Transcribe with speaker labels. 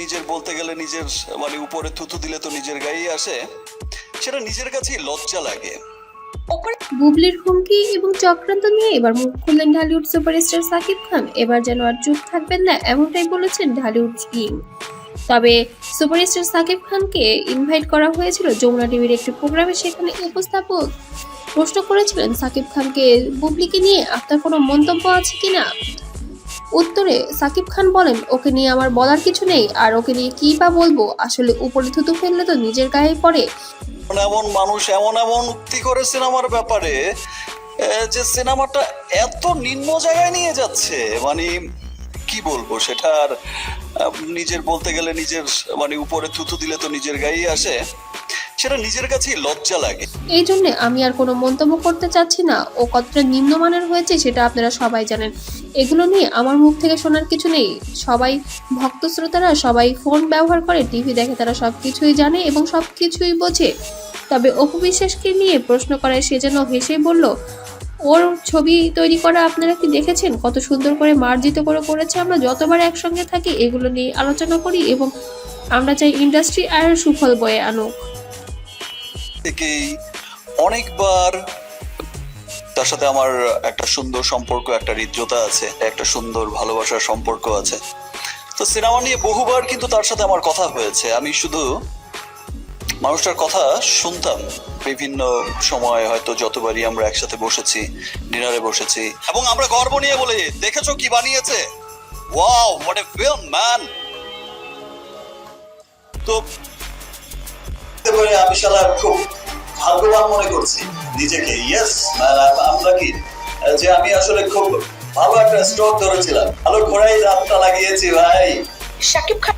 Speaker 1: নিজের বলতে গেলে নিজের মানে উপরে থুতু দিলে তো নিজের গায়েই আসে, সেটা নিজের কাছেই লজ্জা লাগে।
Speaker 2: বুবলির হুমকি এবং চক্রান্ত নিয়ে এবার মুখ খুললেন ঢালিউড সুপারস্টার সাকিব খান। এবার যেন আর চুপ থাকবেন না, এমনটাই বলেছেন ঢালিউড কিং তবে সুপারস্টার সাকিব খানকে ইনভাইট করা হয়েছিল যমুনা টিভির একটি প্রোগ্রামে, সেখানে উপস্থাপক প্রশ্ন করেছিলেন সাকিব খানকে, বুবলিকে নিয়ে আপনার কোনো মন্তব্য আছে কিনা? উত্তরে সাকিব খান বলেন, ওকে নিয়ে আমার বলার কিছু নেই, আর ওকে নিয়ে কি বা বলব? আসলে উপরে থুতু ফেললে তো নিজের গায়ে পড়ে।
Speaker 1: এমন মানুষ, এমন এমন উক্তি করে সিনেমার ব্যাপারে যে সিনেমাটা এত নিম্ন জায়গায় নিয়ে যাচ্ছে। মানে কি বলব? সেটা আর নিজের বলতে গেলে নিজের মানে উপরে থুতু দিলে তো নিজের গায়েই আসে। সেটা নিজের কাছেই লজ্জা লাগে।
Speaker 2: এই জন্য আমি আর কোনো মন্তব্য করতে চাচ্ছি না। ও কতটা নিম্নমানের হয়েছে সেটা আপনারা সবাই জানেন। এগুলো নিয়ে আমার মুখ থেকে শোনার কিছু নেই। সবাই ভক্ত শ্রোতারা সবাই ফোন ব্যবহার করে, টিভি দেখে তারা সব কিছুই জানে এবং সব কিছুই বোঝে। তবে অপু বিশ্বাসকে নিয়ে প্রশ্ন করায় সে যেন হেসে বলল, ওর ছবি তৈরি করা আপনারা কি দেখেছেন? কত সুন্দর করে মার্জিত করে করেছে আমরা যতবার একসঙ্গে থাকি, এগুলো নিয়ে আলোচনা করি এবং আমরা চাই ইন্ডাস্ট্রি আর সুফল বয়ে আনুক।
Speaker 1: থেকেই অনেকবার তার সাথে আমার একটা সুন্দর সম্পর্ক, একটা হৃদ্যতা আছে, একটা সুন্দর ভালোবাসার সম্পর্ক আছে। তো সিনেমা নিয়ে বহুবার কিন্তু তার সাথে আমার কথা হয়েছে। আমি শুধু মানুষটার কথা শুনতাম। বিভিন্ন সময় হয়তো যতবারই আমরা একসাথে বসেছি, ডিনারে বসেছি, এবং আমরা গর্ব নিয়ে বলি, দেখেছ কি বানিয়েছে? Wow what a film man তো পারে আমি শালা খুব ভাগ্যবান মনে করছি। নিজেকে ইয়েস আমরা কি? যে আমি আসলে খুব ভালো একটা স্টক ধরেছিলাম। ভালো ঘোড়াই রাতটা লাগিয়েছি ভাই।
Speaker 3: সাকিব খান